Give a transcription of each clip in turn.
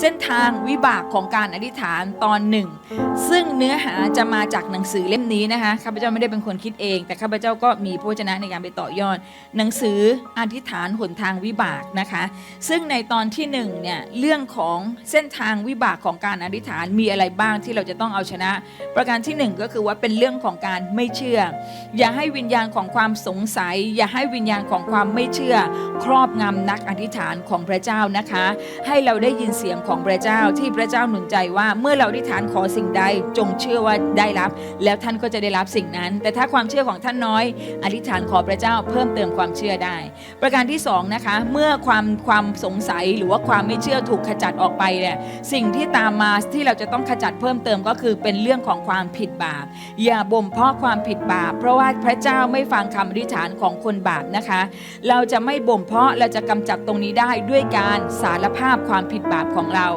เส้นทางวิบากของการอธิษฐานตอนหนึ่ง ซึ่งเนื้อหาจะมาจากหนังสือเล่มนี้นะคะข้าพเจ้าไม่ได้เป็นคนคิดเอง แต่ข้าพเจ้าก็มีพระวจนะในการไปต่อยอด หนังสืออธิษฐานหนทางวิบากนะคะ ซึ่งในตอนที่หนึ่งเนี่ยเรื่องของเส้นทางวิบากของการอธิษฐานมีอะไรบ้างที่เราจะต้องเอาชนะ ประการที่หนึ่งก็คือว่าเป็นเรื่องของการไม่เชื่อ อย่าให้วิญญาณของความสงสัย อย่าให้วิญญาณของความไม่เชื่อ ครอบงำนักอธิษฐานของพระเจ้านะคะ ให้เราได้ยินเสียงของพระเจ้าที่พระเจ้าหนุนใจว่าเมื่อเราอธิษฐานขอสิ่งใดจงเชื่อว่าได้รับ แล้วท่านก็จะได้รับสิ่งนั้น แต่ถ้าความเชื่อของท่านน้อย อธิษฐานขอพระเจ้าเพิ่มเติมความเชื่อได้ ประการที่สองนะคะเมื่อความความสงสัยหรือว่าความไม่เชื่อถูกขจัดออกไปเนี่ยสิ่งที่ตามมาที่เราจะต้องขจัดเพิ่มเติมก็คือเป็นเรื่องของความผิดบาป อย่าบ่มเพาะความผิดบาป เพราะว่าพระเจ้าไม่ฟังคำอธิษฐานของคนบาปนะคะ เราจะไม่บ่มเพาะเราจะกำจัดตรงนี้ได้ด้วยการสารภาพความผิดบาปของเรา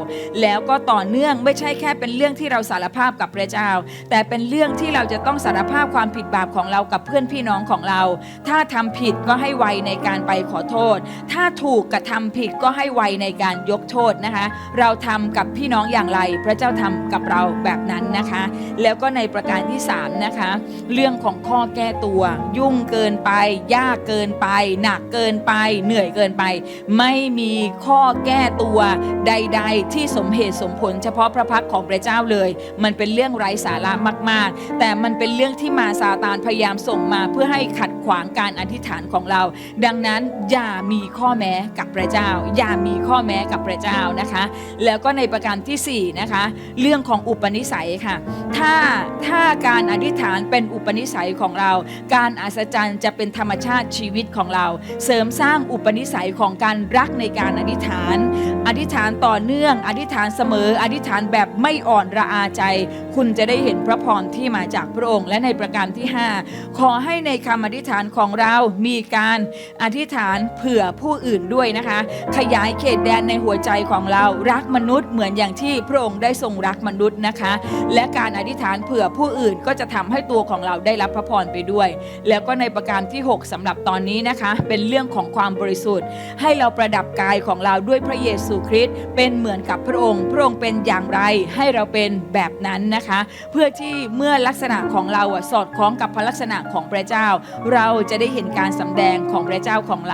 แล้วก็ต่อเนื่องไม่ใช่แค่เป็นเรื่องที่เราสารภาพกับพระเจ้า แต่เป็นเรื่องที่เราจะต้องสารภาพความผิดบาปของเรากับเพื่อนพี่น้องของเรา ถ้าทำผิดก็ให้ไวในการไปขอโทษ ถ้าถูกกระทำผิดก็ให้ไวในการยกโทษนะคะ เราทำกับพี่น้องอย่างไร พระเจ้าทำกับเราแบบนั้นนะคะ แล้วก็ในประการที่3นะคะเรื่องของข้อแก้ตัว ยุ่งเกินไป ยากเกินไป หนักเกินไป เหนื่อยเกินไป ไม่มีข้อแก้ตัวใดๆที่สมเหตุสมผล เฉพาะพระพักของพระเจ้าเลย มันเป็นเรื่องไร้สาระมาก ๆ แต่มันเป็นเรื่องที่มาซาตานพยายามส่งมาเพื่อให้ขัดขวางการอธิษฐานของเรา ดังนั้นอย่ามีข้อแม้กับพระเจ้า อย่ามีข้อแม้กับพระเจ้านะคะ แล้วก็ในประการทีสี่4นะคะเรื่องของอุปนิสัยค่ะถ้าถ้าการอธิษฐานเป็นอุปนิสัยของเรา การอัศจรรย์จะเป็นธรรมชาติชีวิตของเรา เสริมสร้างอุปนิสัยของการรักในการอธิษฐาน อธิษฐานต่อเนื่องอธิษฐานเสมอ อธิษฐานแบบไม่อ่อนระอาใจ คุณจะได้เห็นพระพรที่มาจากพระองค์ และในประการที่ 5 ขอให้ในคำอธิษฐานของเรามีการอธิษฐานเผื่อผู้อื่นด้วยนะคะ ขยายเขตแดนในหัวใจของเรารักมนุษย์เหมือนอย่างที่พระองค์ได้ทรงรักมนุษย์นะคะ และการอธิษฐานเผื่อผู้อื่นก็จะทำให้ตัวของเราได้รับพระพรไปด้วย แล้วก็ในประการที่ 6สำหรับตอนนี้นะคะ เป็นเรื่องของความบริสุทธิ์ ให้เราประดับกายของเราด้วยพระเยซูคริสต์เป็นเหมือนกับพระองค์ พระองค์เป็นอย่างไรให้เราเป็นแบบนั้นนะคะ เพื่อที่เมื่อลักษณะของเราอะสอดคล้องกับพระลักษณะของพระเจ้า เราจะได้เห็นการสำแดงของพระเจ้าของเรา